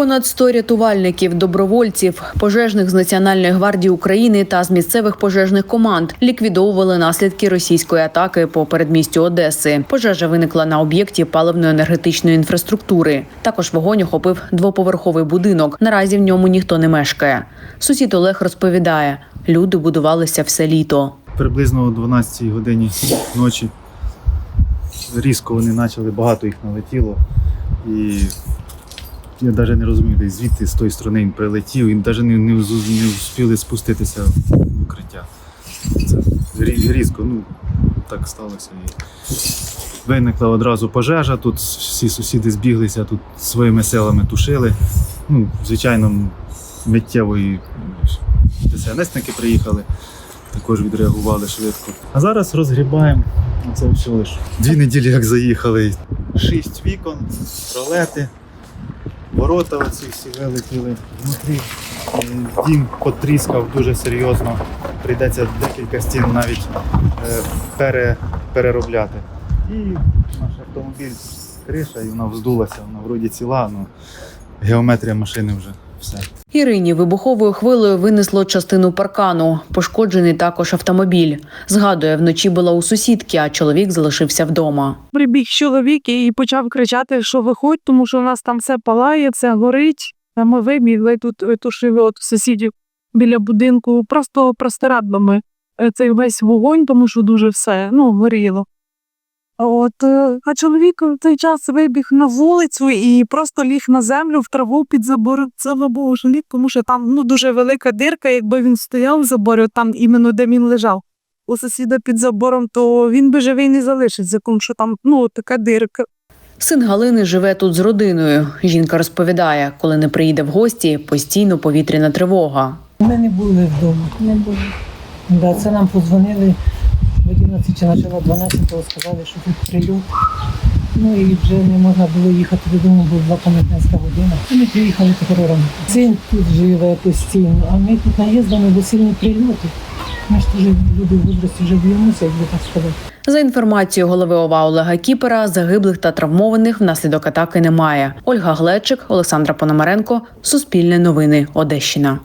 Понад 100 рятувальників, добровольців, пожежних з Національної гвардії України та з місцевих пожежних команд ліквідовували наслідки російської атаки по передмістю Одеси. Пожежа виникла на об'єкті паливно-енергетичної інфраструктури. Також вогонь охопив двоповерховий будинок. Наразі в ньому ніхто не мешкає. Сусід Олег розповідає, люди будувалися все літо. Приблизно о 12 годині ночі різко вони почали, багато їх налетіло. І я навіть не розумію, десь звідти з тої сторони він прилетів, і навіть не, не, не встигли спуститися в укриття. Це рі- різко, ну так сталося. І виникла одразу пожежа, тут всі сусіди збіглися, тут своїми силами тушили. Ну, звичайно, миттєво і ДСНСники приїхали також відреагували швидко. А зараз розгрібаємо це все лиш. Дві неділі як заїхали. Шість вікон, ролети, ворота оці всі вилетіли внутрі. Е, Дім потріскав дуже серйозно. Прийдеться декілька стін навіть е, пере, переробляти. І наш автомобіль криша, і вона вздулася, вона вроді ціла, але геометрія машини вже все. Ірині вибуховою хвилею винесло частину паркану. Пошкоджений також автомобіль. Згадує, вночі була у сусідки, а чоловік залишився вдома. Прибіг чоловік і почав кричати, що виходь, тому що у нас там все палає, все горить. А ми вибігли тут тушили от сусідів біля будинку, просто простирадлами е, цей весь вогонь, тому що дуже все ну, горіло. А От, е, а чоловік в цей час вибіг на вулицю і просто ліг на землю в траву під забором. Слава Богу, ліг, тому що там ну, дуже велика дирка, якби він стояв в заборі, там іменно де він лежав у сусіда під забором, то він би живий не залишиться, тому що там ну така дирка. Син Галини живе тут з родиною. Жінка розповідає, коли не приїде в гості, постійно повітряна тривога. Ми не були вдома. Не були. Да, це нам подзвонили 11 чи почало 12-го, сказали, що тут прильот. Ну і вже не можна було їхати додому, бо була комендантська година. І ми приїхали терором. Син тут живе постійно, а ми тут наїздами, бо сильні прильоти. Ми ж теж люди в возрасті вже б'ємося, як так сказати. За інформацією голови ОВА Олега Кіпера, загиблих та травмованих внаслідок атаки немає. Ольга Глечик, Олександра Пономаренко, Суспільне новини, Одещина.